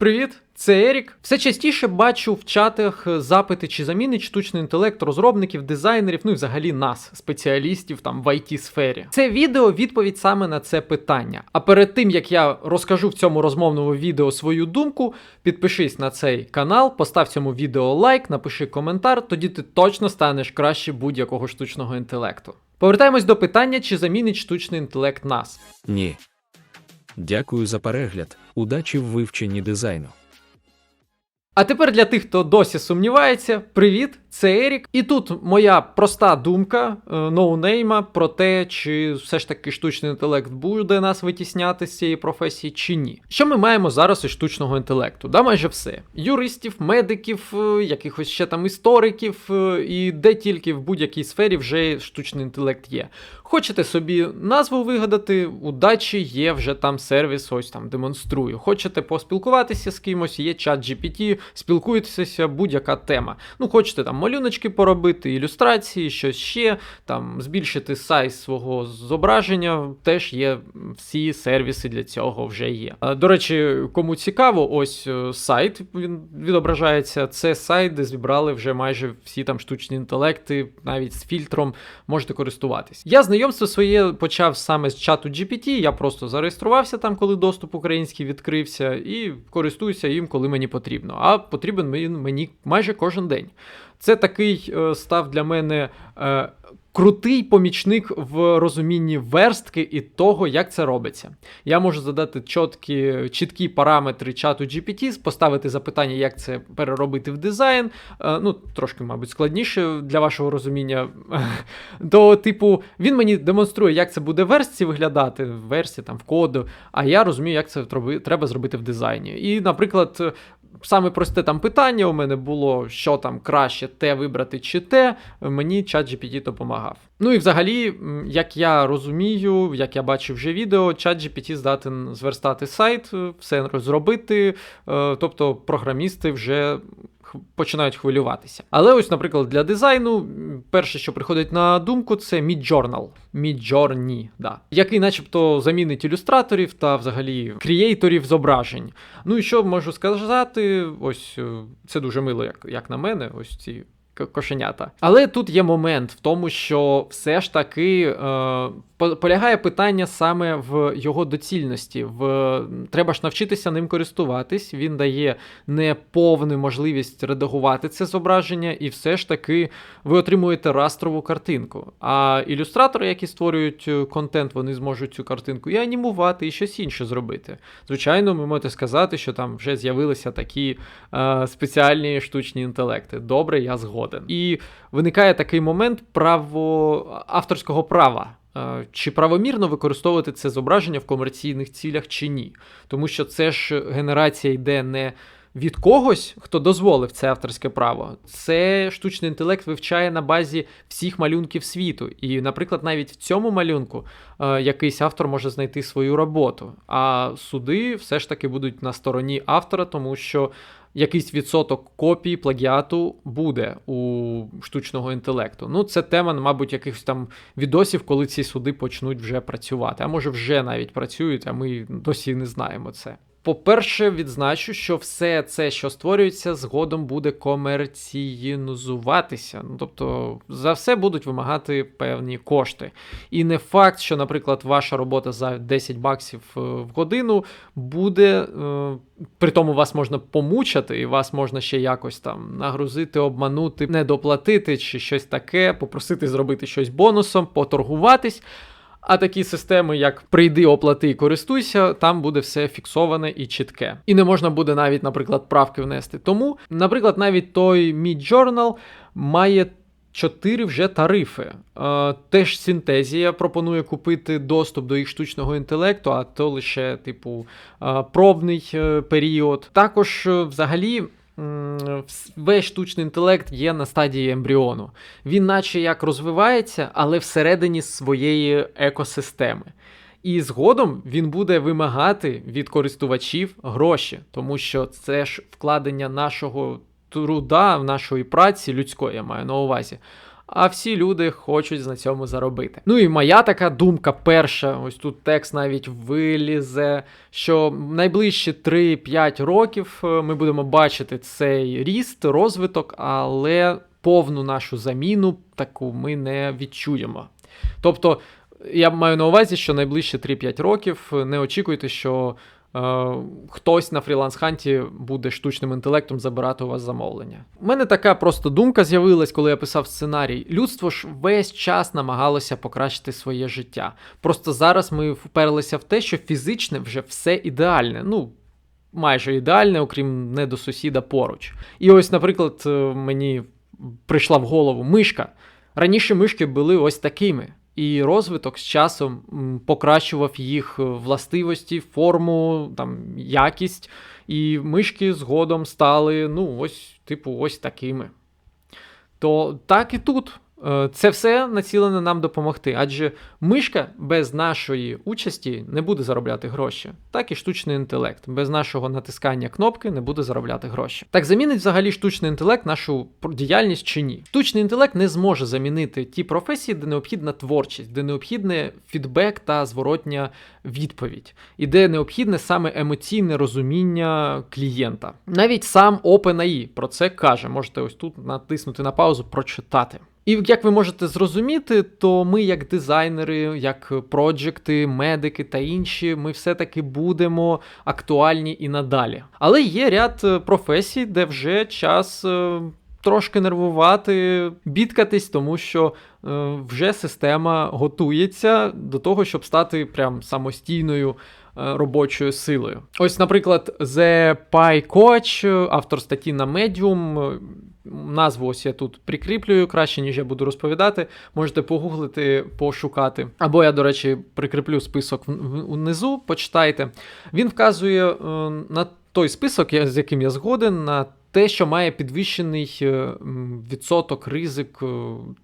Привіт, це Ерік. Все частіше бачу в чатах запити, чи замінить штучний інтелект розробників, дизайнерів, ну і взагалі нас, спеціалістів там в it сфері. Це відео відповідь саме на це питання. А перед тим як я розкажу в цьому розмовному відео свою думку, підпишись на цей канал, постав цьому відео лайк, напиши коментар, тоді ти точно станеш краще будь-якого штучного інтелекту. Повертаємось до питання, чи замінить штучний інтелект нас. Ні. Дякую за перегляд. Удачі в вивченні дизайну. А тепер для тих, хто досі сумнівається, привіт, це Ерік. І тут моя проста думка е, ноунейма про те, чи все ж таки штучний інтелект буде нас витісняти з цієї професії, чи ні. Що ми маємо зараз із штучного інтелекту? Да, майже все: юристів, медиків, е, якихось ще там істориків, е, і де тільки в будь-якій сфері вже штучний інтелект є. Хочете собі назву вигадати, удачі є вже там сервіс, ось там демонструю. Хочете поспілкуватися з кимось, є чат GPT, спілкуєтеся, будь-яка тема. Ну, хочете там малюночки поробити, ілюстрації, щось ще, там збільшити сайз свого зображення, теж є всі сервіси для цього вже є. До речі, кому цікаво, ось е, сайт він відображається. Це сайт, де зібрали вже майже всі там штучні інтелекти, навіть з фільтром можете користуватись. Я знайомство своє почав саме з чату GPT. Я просто зареєструвався там, коли доступ український відкрився, і користуюся їм, коли мені потрібно. А потрібен він мені майже кожен день. Це такий е, став для мене е, крутий помічник в розумінні верстки і того, як це робиться. Я можу задати чіткі, чіткі параметри чату GPT, поставити запитання, як це переробити в дизайн. Е, ну, трошки, мабуть, складніше для вашого розуміння. То, типу, він мені демонструє, як це буде в верстці виглядати, в версії, там, в коду, а я розумію, як це треба зробити в дизайні. І, наприклад, Саме просте там питання у мене було, що там краще те вибрати чи те, мені чат GPT допомагав. Ну і взагалі, як я розумію, як я бачив вже відео, чат GPT здатен зверстати сайт, все зробити, е, тобто програмісти вже починають хвилюватися. Але ось, наприклад, для дизайну, перше, що приходить на думку, це Midjournal. Midjourney, да. який начебто замінить ілюстраторів та взагалі крієйторів зображень. Ну і що можу сказати, ось е, це дуже мило, як, як на мене, ось ці кошенята. Але тут є момент в тому, що все ж таки е, полягає питання саме в його доцільності. В Треба ж навчитися ним користуватись. Він дає неповну можливість редагувати це зображення, і все ж таки ви отримуєте растрову картинку. А ілюстратори, які створюють е, контент, вони зможуть цю картинку і анімувати, і щось інше зробити. Звичайно, ви можете сказати, що там вже з'явилися такі е, спеціальні штучні інтелекти. Добре, я згоден. І виникає такий момент право авторського права. Е, чи правомірно використовувати це зображення в комерційних цілях чи ні? Тому що це ж генерація йде не від когось, хто дозволив це авторське право. Це штучний інтелект вивчає на базі всіх малюнків світу. І, наприклад, навіть в цьому малюнку е, якийсь автор може знайти свою роботу. А суди все ж таки будуть на стороні автора, тому що якийсь відсоток копій плагіату буде у штучного інтелекту. Ну, це тема, мабуть, якихось там відосів, коли ці суди почнуть вже працювати. А може вже навіть працюють, а ми досі не знаємо це. По-перше, відзначу, що все це, що створюється, згодом буде комерційнізуватися. Ну, Тобто за все будуть вимагати певні кошти. І не факт, що, наприклад, ваша робота за 10 баксів е, в годину буде, е, при тому вас можна помучати, і вас можна ще якось там нагрузити, обманути, недоплатити чи щось таке, попросити зробити щось бонусом, поторгуватись. А такі системи, як прийди, оплати і користуйся, там буде все фіксоване і чітке. І не можна буде навіть, наприклад, правки внести. Тому, наприклад, навіть той Midjournal має. Чотири вже тарифи. Е, теж синтезія пропонує купити доступ до їх штучного інтелекту, а то лише, типу, е, пробний е, період. Також, взагалі, весь штучний інтелект є на стадії ембріону. Він, наче як розвивається, але всередині своєї екосистеми. І згодом він буде вимагати від користувачів гроші, тому що це ж вкладення нашого труда, нашої праці людської, я маю на увазі. А всі люди хочуть на цьому заробити. Ну і моя така думка перша, ось тут текст навіть вилізе, що найближчі 3-5 років е, ми будемо бачити цей ріст, розвиток, але повну нашу заміну таку ми не відчуємо. Тобто, я маю на увазі, що найближчі 3-5 років не очікуйте, що е, хтось на фріланс-ханті буде штучним інтелектом забирати у вас замовлення. У мене така просто думка з'явилась, коли я писав сценарій. Людство ж весь час намагалося покращити своє життя. Просто зараз ми вперлися в те, що фізичне вже все ідеальне. Ну, майже ідеальне, окрім не до сусіда поруч. І ось, наприклад, е, мені прийшла в голову мишка. Раніше мишки були ось такими. І розвиток з часом покращував їх е, властивості, форму, там, якість, і мишки згодом стали, ну, ось, типу, ось такими. То так і тут. Е, Це все націлене нам допомогти, адже мишка без нашої участі не буде заробляти гроші, так і штучний інтелект без нашого натискання кнопки не буде заробляти гроші. Так замінить взагалі штучний інтелект нашу діяльність чи ні? Штучний інтелект не зможе замінити ті професії, де необхідна творчість, де необхідне фідбек та зворотня відповідь, і де необхідне саме емоційне розуміння клієнта. Навіть сам OpenAI про це каже. Можете ось тут натиснути на паузу, прочитати. І як ви можете зрозуміти, то ми, як дизайнери, як проджекти, медики та інші, ми все-таки будемо актуальні і надалі. Але є ряд е, професій, де вже час. Трошки нервувати, бідкатись, тому що е, вже система готується до того, щоб стати прям самостійною е, робочою силою. Ось, наприклад, The Pie Coach, автор статті на Medium. Назву ось я тут прикріплюю краще, ніж я буду розповідати. Можете погуглити, пошукати. Або я, до речі, прикріплю список внизу, почитайте. Він вказує е, на той список, з яким я згоден, на те, що має підвищений е, відсоток ризик, е,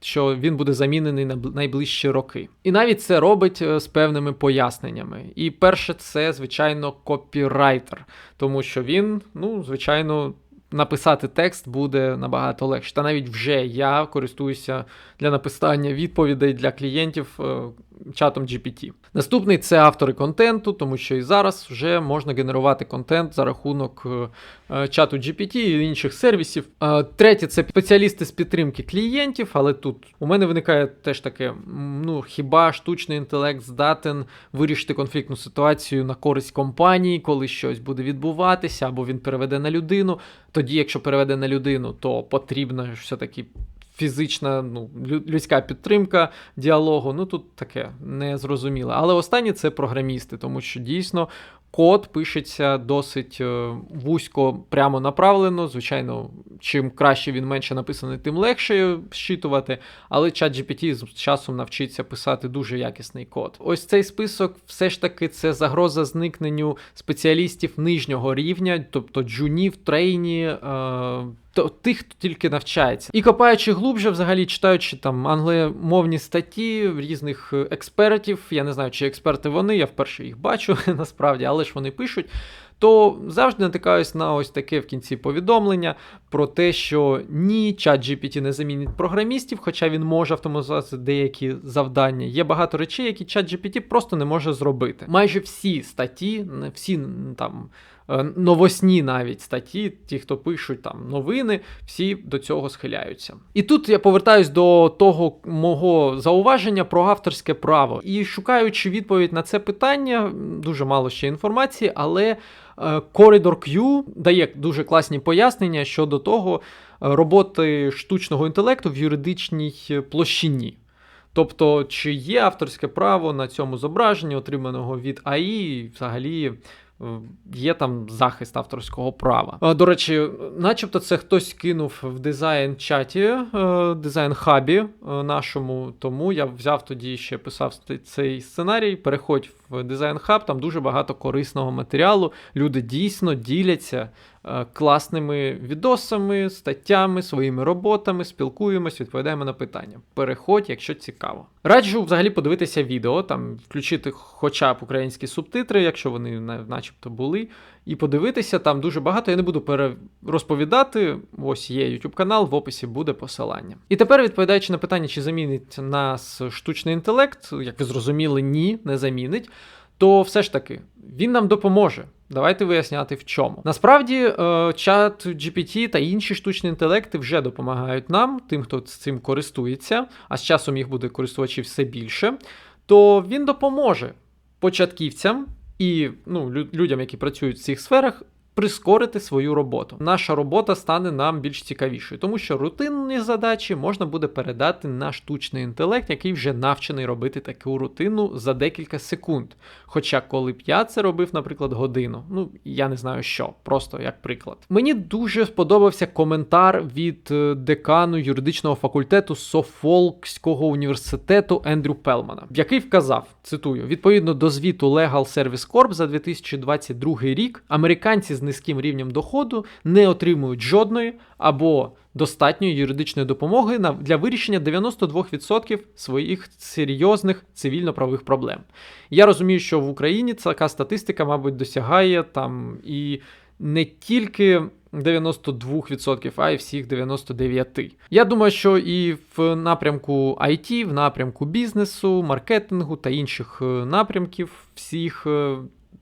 що він буде замінений на бл- найближчі роки. І навіть це робить е, з певними поясненнями. І перше, це, звичайно, копірайтер, тому що він, ну, звичайно. Написати текст буде набагато легше. Та навіть вже я користуюся для написання відповідей для клієнтів чатом GPT. Наступний це автори контенту, тому що і зараз вже можна генерувати контент за рахунок е, чату GPT і інших сервісів. Е, Третє це спеціалісти з підтримки клієнтів, але тут у мене виникає теж таке: ну хіба штучний інтелект здатен вирішити конфліктну ситуацію на користь компанії, коли щось буде відбуватися, або він переведе на людину. Тоді, якщо переведе на людину, то потрібна ж все-таки фізична, ну, людська підтримка діалогу. Ну тут таке незрозуміле. Але останнє це програмісти, тому що дійсно код пишеться досить е, вузько прямо направлено. Звичайно, чим краще він менше написаний, тим легше щитувати. Але чат GPT з часом навчиться писати дуже якісний код. Ось цей список, все ж таки, це загроза зникненню спеціалістів нижнього рівня, тобто джунів, трейні. Е- тих, хто тільки навчається. І копаючи глубже, взагалі читаючи там англомовні статті різних е, експертів, я не знаю, чи експерти вони, я вперше їх бачу насправді, але ж вони пишуть. То завжди натикаюсь на ось таке в кінці повідомлення про те, що ні, чат GPT не замінить програмістів, хоча він може автоматизувати деякі завдання. Є багато речей, які чат GPT просто не може зробити. Майже всі статті, всі там новосні навіть статті, ті, хто пишуть там новини, всі до цього схиляються. І тут я повертаюсь до того мого зауваження про авторське право. І шукаючи відповідь на це питання, дуже мало ще інформації, але е, Corridor Q дає дуже класні пояснення щодо того е, роботи штучного інтелекту в юридичній е, площині. Тобто, чи є авторське право на цьому зображенні, отриманого від АІ, взагалі е, є там захист авторського права. Е, До речі, начебто це хтось кинув в дизайн-чаті, е, дизайн-хабі е, нашому, тому я взяв тоді ще писав цей сценарій. Переходь в дизайн-хаб, там дуже багато корисного матеріалу. Люди дійсно діляться е, класними відосами, статтями, своїми роботами, спілкуємось, відповідаємо на питання. Переходь, якщо цікаво. Раджу взагалі подивитися відео, там включити хоча б українські субтитри, якщо вони на- начебто були, і подивитися там дуже багато. Я не буду пере... розповідати. Ось є YouTube канал, в описі буде посилання. І тепер, відповідаючи на питання, чи замінить нас штучний інтелект, як ви зрозуміли, ні, не замінить. То все ж таки він нам допоможе. Давайте виясняти в чому. Насправді, е, чат GPT та інші штучні інтелекти вже допомагають нам, тим, хто цим користується, а з часом їх буде користувачів все більше. То він допоможе початківцям і ну, людям, які працюють в цих сферах, прискорити свою роботу. Наша робота стане нам більш цікавішою, тому що рутинні задачі можна буде передати на штучний інтелект, який вже навчений робити таку рутину за декілька секунд. Хоча, коли б я це робив, наприклад, годину, ну я не знаю що, просто як приклад. Мені дуже сподобався коментар від е, декану юридичного факультету Софолкського університету Ендрю Пелмана, який вказав: цитую: відповідно до звіту Legal Service Corp за 2022 рік, американці з низьким рівнем доходу не отримують жодної або достатньої юридичної допомоги для вирішення 92% своїх серйозних цивільно-правових проблем. Я розумію, що в Україні така статистика, мабуть, досягає там і не тільки 92%, а й всіх 99%. Я думаю, що і в напрямку IT, в напрямку бізнесу, маркетингу та інших е, напрямків всіх.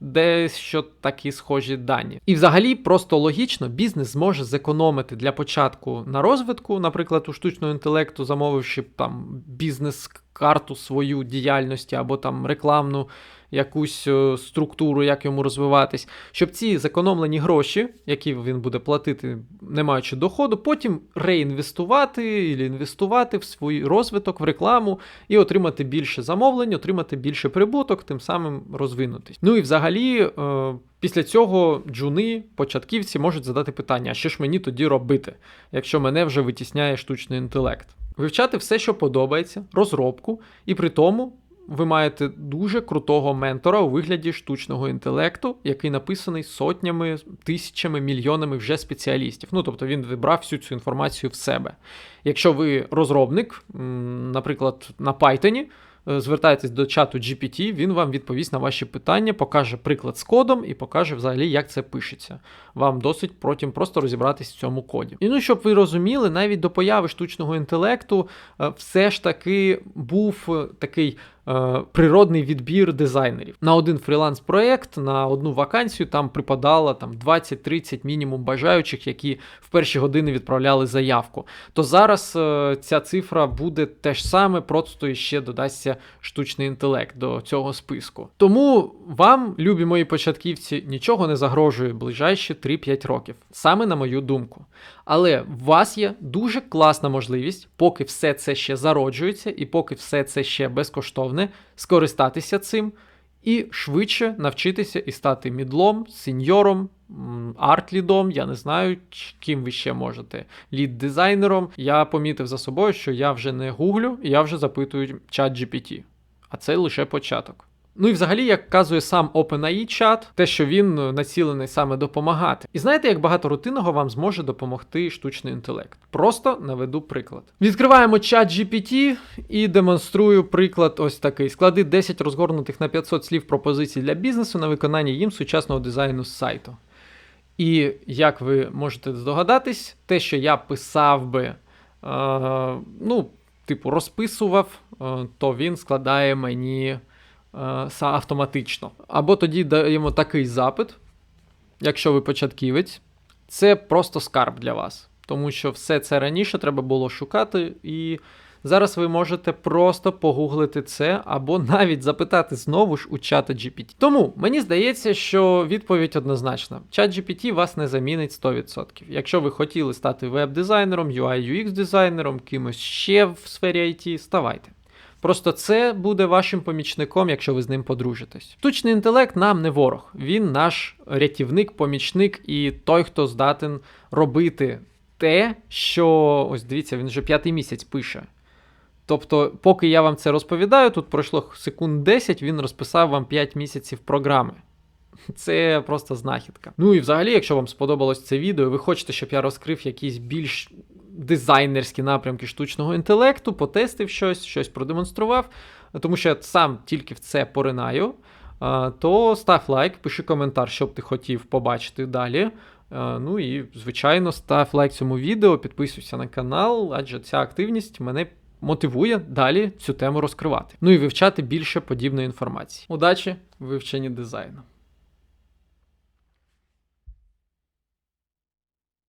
Дещо такі схожі дані. І взагалі, просто логічно, бізнес зможе зекономити для початку на розвитку, наприклад, у штучного інтелекту, замовивши там бізнес-карту свою діяльності або там рекламну якусь е, структуру, як йому розвиватись, щоб ці зекономлені гроші, які він буде платити, не маючи доходу, потім реінвестувати і інвестувати в свій розвиток, в рекламу і отримати більше замовлень, отримати більше прибуток, тим самим розвинутись. Ну і взагалі, е, після цього джуни, початківці можуть задати питання: а що ж мені тоді робити, якщо мене вже витісняє штучний інтелект? Вивчати все, що подобається, розробку, і при тому ви маєте дуже крутого ментора у вигляді штучного інтелекту, який написаний сотнями, тисячами, мільйонами вже спеціалістів. Ну тобто він вибрав всю цю інформацію в себе. Якщо ви розробник, наприклад, на Python, е, звертаєтесь до чату GPT, він вам відповість на ваші питання, покаже приклад з кодом і покаже взагалі, як це пишеться. Вам досить потім просто розібратись в цьому коді. І ну, щоб ви розуміли, навіть до появи штучного інтелекту е, все ж таки був е, такий природний відбір дизайнерів. На один фріланс-проект, на одну вакансію там припадало там 20-30 мінімум бажаючих, які в перші години відправляли заявку. То зараз е, ця цифра буде те ж саме, просто ще додасться штучний інтелект до цього списку. Тому вам, любі мої початківці, нічого не загрожує ближайші 3-5 років, саме на мою думку. Але в вас є дуже класна можливість, поки все це ще зароджується, і поки все це ще безкоштовне, скористатися цим і швидше навчитися і стати мідлом, сеньором, арт-лідом, я не знаю, ким ви ще можете, лід-дизайнером. Я помітив за собою, що я вже не гуглю, я вже запитую чат GPT. А це лише початок. Ну і взагалі, як вказує сам OpenAI чат, те, що він націлений саме допомагати. І знаєте, як багато рутинного вам зможе допомогти штучний інтелект? Просто наведу приклад. Відкриваємо чат GPT і демонструю приклад ось такий: склади 10 розгорнутих на 500 слів пропозицій для бізнесу на виконання їм сучасного дизайну з сайту. І як ви можете здогадатись, те, що я писав би, е, ну, типу, розписував, е, то він складає мені автоматично. Або тоді даємо такий запит, якщо ви початківець, це просто скарб для вас. Тому що все це раніше треба було шукати, і зараз ви можете просто погуглити це, або навіть запитати знову ж у чата GPT. Тому мені здається, що відповідь однозначна: чат GPT вас не замінить 100%. Якщо ви хотіли стати веб-дизайнером, UI UX дизайнером, кимось ще в сфері IT, ставайте. Просто це буде вашим помічником, якщо ви з ним подружитесь. Штучний інтелект нам не ворог, він наш рятівник, помічник і той, хто здатен робити те, що ось дивіться, він вже п'ятий місяць пише. Тобто, поки я вам це розповідаю, тут пройшло секунд 10, він розписав вам 5 місяців програми. Це просто знахідка. Ну і взагалі, якщо вам сподобалось це відео, і ви хочете, щоб я розкрив якісь більш дизайнерські напрямки штучного інтелекту, потестив щось, щось продемонстрував, тому що я сам тільки в це поринаю, то став лайк, пиши коментар, що б ти хотів побачити далі. Ну і, звичайно, став лайк цьому відео, підписуйся на канал, адже ця активність мене мотивує далі цю тему розкривати. Ну і вивчати більше подібної інформації. Удачі вивченні дизайну.